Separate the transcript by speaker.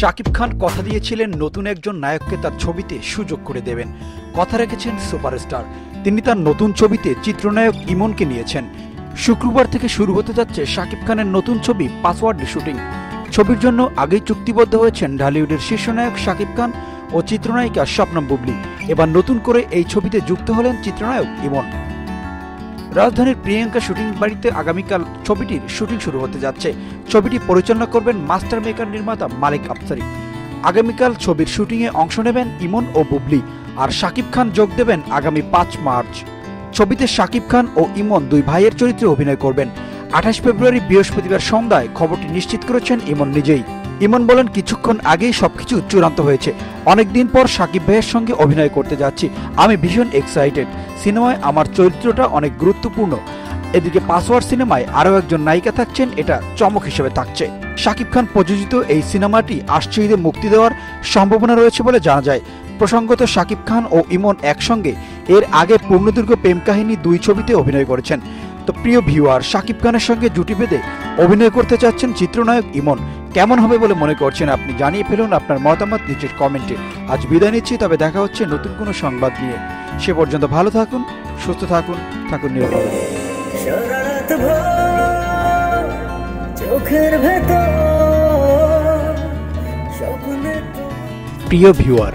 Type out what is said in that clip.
Speaker 1: শাকিব খান কথা দিয়েছিলেন নতুন একজন নায়ককে তার ছবিতে সুযোগ করে দেবেন। কথা রেখেছেন সুপারস্টার। তিনি তার নতুন ছবিতে চিত্রনায়ক ইমনকে নিয়েছেন। শুক্রবার থেকে শুরু হতে যাচ্ছে শাকিব খানের নতুন ছবি পাসওয়ার্ড শুটিং। ছবির জন্য আগেই চুক্তিবদ্ধ হয়েছেন ঢালিউডের শীর্ষনায়ক শাকিব খান ও চিত্রনায়িকা স্বপ্নম বুবলি। এবার নতুন করে এই ছবিতে যুক্ত হলেন চিত্রনায়ক ইমন। রাজধানীর প্রিয়াঙ্কা শুটিং বাড়িতে আগামীকাল ছবিটির শুটিং শুরু হতে যাচ্ছে। ছবিটি পরিচালনা করবেন মাস্টার মেকার নির্মাতা মালিক আফসারি। আগামীকাল ছবির শুটিংয়ে অংশ নেবেন ইমন ও বুবলি আর শাকিব খান যোগ দেবেন আগামী পাঁচ মার্চ। ছবিতে শাকিব খান ও ইমন দুই ভাইয়ের চরিত্রে অভিনয় করবেন। আঠাশ ফেব্রুয়ারি বৃহস্পতিবার সন্ধ্যায় খবরটি নিশ্চিত করেছেন ইমন নিজেই। ইমন বলেন, কিছুক্ষণ আগেই সবকিছু চূড়ান্ত হয়েছে। অনেকদিন পর সাকিব ভাইয়ের সঙ্গে অভিনয় করতে যাচ্ছি। আমি ভীষণ এক্সাইটেড সিনেমায় আমার চরিত্রটা অনেক গুরুত্বপূর্ণ। এদিকে পাসওয়ার্ড সিনেমায় আরও একজন নায়িকা থাকছেন, এটা চমক হিসেবে থাকছে। শাকিব খান প্রযোজিত এই সিনেমাটি আসছে ঈদে মুক্তি দেওয়ার সম্ভাবনা রয়েছে বলে জানা যায়। প্রসঙ্গত শাকিব খান ও ইমন একসঙ্গে এর আগে পূর্ণদীর্ঘ প্রেম কাহিনী দুই ছবিতে অভিনয় করেছেন। তো প্রিয় ভিউয়ার শাকিব খানের সঙ্গে জুটি বেঁধে অভিনয় করতে চাচ্ছেন চিত্রনায়ক ইমন। কেমন হবে বলে মনে করছেন আপনি? জানিয়ে ফেলুন আপনার মতামত নিচের কমেন্টে। আজ বিদায় নিচ্ছি তবে দেখা হচ্ছে নতুন কোনো সংবাদ নিয়ে। সে পর্যন্ত ভালো থাকুন সুস্থ থাকুন থাকুন নিরাপদ
Speaker 2: চোখের ভেতর
Speaker 1: প্রিয় ভিউয়ার